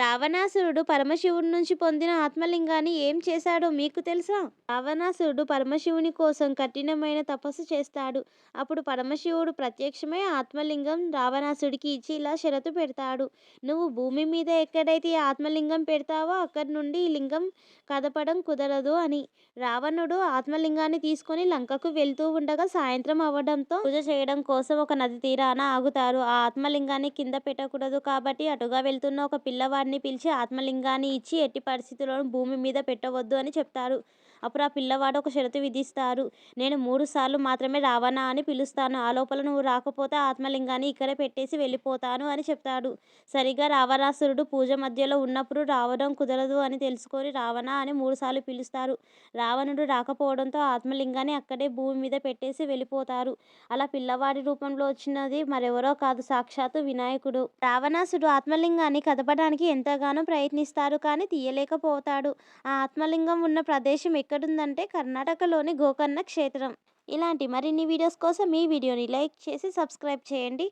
రావణాసురుడు పరమశివుడి నుంచి పొందిన ఆత్మలింగాన్ని ఏం చేశాడో మీకు తెలుసా? రావణాసురుడు పరమశివుని కోసం కఠినమైన తపస్సు చేస్తాడు. అప్పుడు పరమశివుడు ప్రత్యక్షమై ఆత్మలింగం రావణాసుడికి ఇచ్చి ఇలా షరతు పెడతాడు. నువ్వు భూమి మీద ఎక్కడైతే ఈ ఆత్మలింగం పెడతావో అక్కడి నుండి ఈ లింగం కదపడం కుదరదు అని. రావణుడు ఆత్మలింగాన్ని తీసుకొని లంకకు వెళ్తూ ఉండగా సాయంత్రం అవ్వడంతో పూజ చేయడం కోసం ఒక నది తీరాన ఆగుతారు. ఆ ఆత్మలింగాన్ని కింద పెట్టకూడదు కాబట్టి అటుగా వెళ్తున్న ఒక పిల్లవాడిని పిల్లవాడిని పిలిచి ఆత్మలింగాన్ని ఇచ్చి ఎట్టి పరిస్థితుల్లోనూ భూమి మీద పెట్టవద్దు అని చెప్తారు. అప్పుడు ఆ పిల్లవాడు ఒక షరతు విధిస్తారు. నేను మూడు సార్లు మాత్రమే రావణా అని పిలుస్తాను. ఆ లోపల నువ్వు రాకపోతే ఆత్మలింగాన్ని ఇక్కడే పెట్టేసి వెళ్ళిపోతాను అని చెప్తాడు. సరిగా రావణాసురుడు పూజ మధ్యలో ఉన్నప్పుడు రావడం కుదరదు అని తెలుసుకొని రావణ అని మూడుసార్లు పిలుస్తారు. రావణుడు రాకపోవడంతో ఆత్మలింగాన్ని అక్కడే భూమి మీద పెట్టేసి వెళ్ళిపోతారు. అలా పిల్లవాడి రూపంలో వచ్చినది మరెవరో కాదు సాక్షాత్తు వినాయకుడు. రావణాసుడు ఆత్మలింగాన్ని కదపడానికి ఎంతగానో ప్రయత్నిస్తారు కానీ తీయలేకపోతాడు. ఆ ఆత్మలింగం ఉన్న ప్రదేశం ఎక్కడుందంటే కర్ణాటకలోని గోకర్ణ క్షేత్రం. ఇలాంటి మరిన్ని వీడియోస్ కోసం ఈ వీడియోని లైక్ చేసి సబ్స్క్రైబ్ చేయండి.